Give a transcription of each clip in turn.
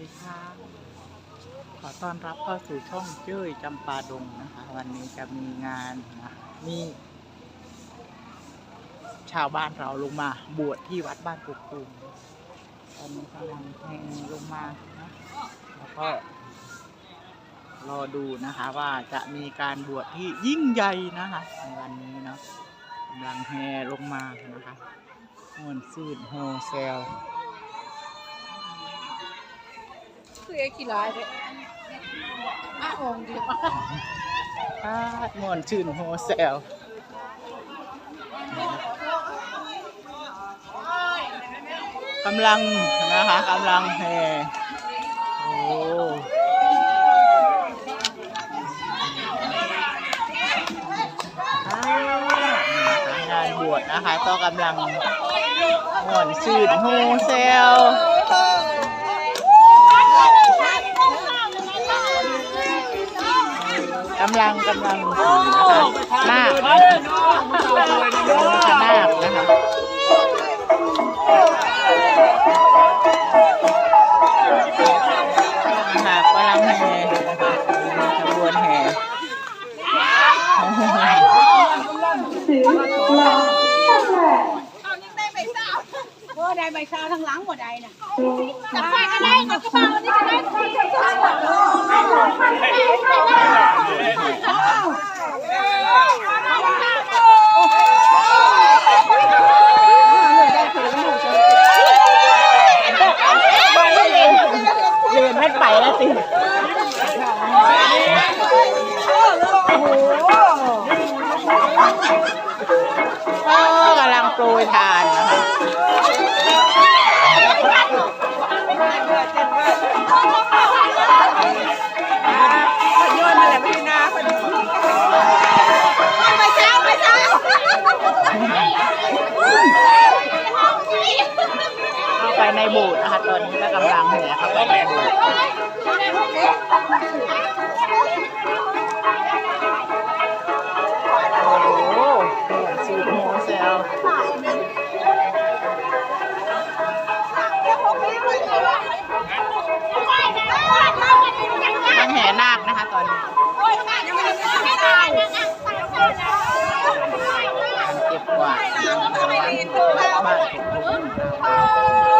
ดีค่ะขอต้อนรับเข้าสู่ช่องเจ้ยจำปาดงนะคะ วันนี้จะมีงานนะมีชาวบ้านเราลงมาบวชที่วัดบ้านกุกตูมตอนนี้กำลังแห่ลงมานะแล้วก็รอดูนะคะว่าจะมีการบวชที่ยิ่งใหญ่นะคะในวันนี้เนาะกำลังแห่ลงมานะคะมวนซื่นโฮเซล คือไอ้กี่ร้อยเลยอะองค์เดียวพาดม่วนชื่นโฮเซลกำลังนะคะกำลังแห่โอ้งานบวชนะคะก็กำลังม่วนชื่นโฮเซลำลังกำลังนะคะนาคนะคะนาคนะคะนะคะกำลังแห่นะคะขบวนแห่โอ้ได้ใบชาทั้งหลังหมดได้น่ะจับไฟก็ได้จับกระเป๋านี่ก็ได้ เรียนไม่ไป แล้วสิก็กำลังโปรยทานนะคะ โบสถ์นะคะตอนนี้ก็กำลังแห่เข้าไปในโบสถ์โอ้โหสูตรโฮเซลต้องแห่นาคนะคะตอนนี้การเก็บกวาดบ้านของ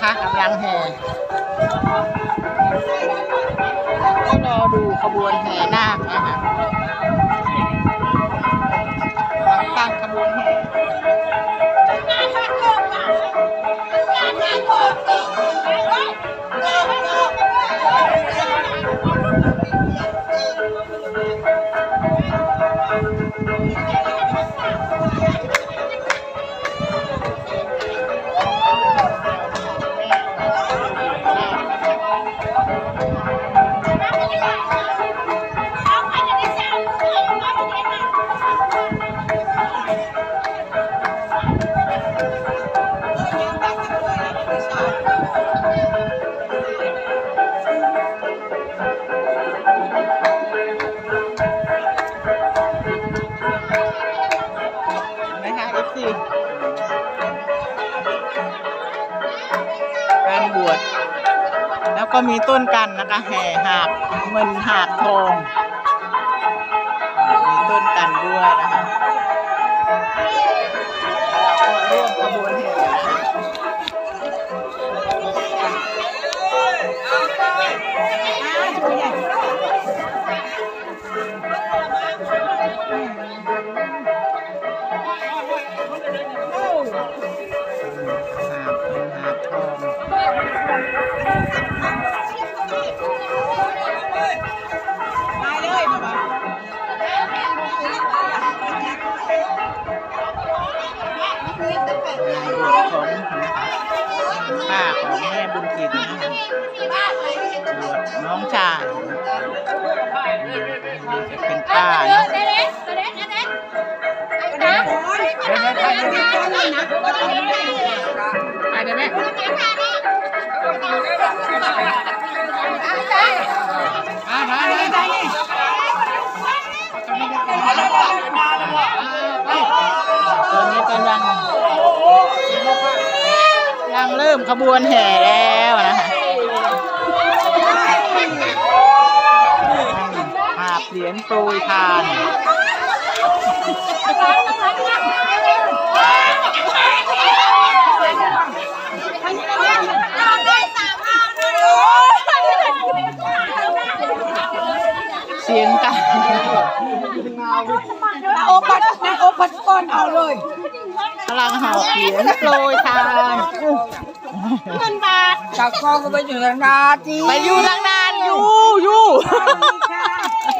นะคะกำลังแห่ก็รอดูขบวนแห่นาคนะคะกำลังตั้งขบวนแห่ นะ มีต้นกันนะคะแห่หาบเงินหาบทองมีต้นกันด้วยนะคะร่วมขบวนแห่ น้องชายเป็นป้าเนาะไปเด้ไหมอ่าได้ได้ได้ตอนนี้กำลังกำลังเริ่มขบวนแห่แล้วนะ คะหาบเหรียญโปรยทานเสียงกันโอปัดนะโอปัดก้อนเอาเลยพลังหาบเหรียญโปรยทานเงินบาทจากกองก็ไปอยู่ทางนาจีไปอยู่ทางนานอยู่อยู่ จะ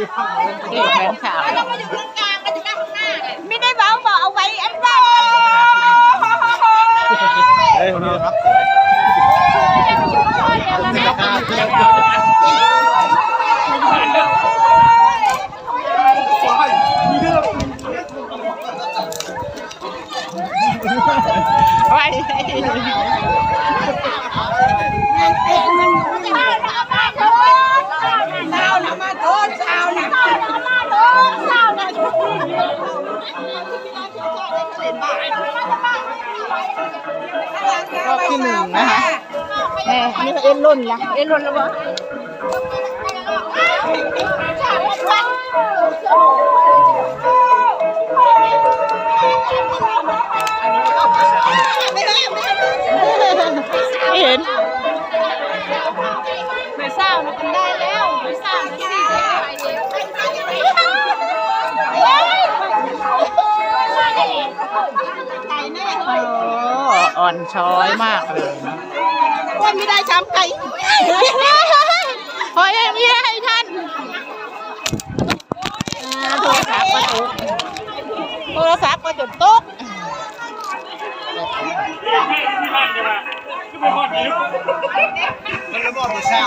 จับหลังฉันได้เข้านี่คนพัดไปเช้าค่ะโอ้ยอย่ามาหาไปเช้าเลยโอ้ยโอ้ยโอ้ยโอ้ยนะไปไปเก็บแบงค์ขาวไม่ได้เบาบอกเอาไว้อันบ้าเฮ้ยคนนี้ครับ ไป เช้านะมาโทษเช้านะเช้านะ รอบที่หนึ่งนะคะแม่นี่ก็ เอ็นล่นยังเอ็นล่นแล้ววะไม่เห็นไม่เศร้านะกันได้แล้วไม่เศร้านะสิไปแล้วไก่แน่โอ้อ่อนช้อยมากเลยนะว่า ไม่ได้ช้ำไก่พอยังไม่ให้ท่านโทรศัพท์ก็ตกโทรศัพท์ก็จนตกมันระบอบตัวเช้า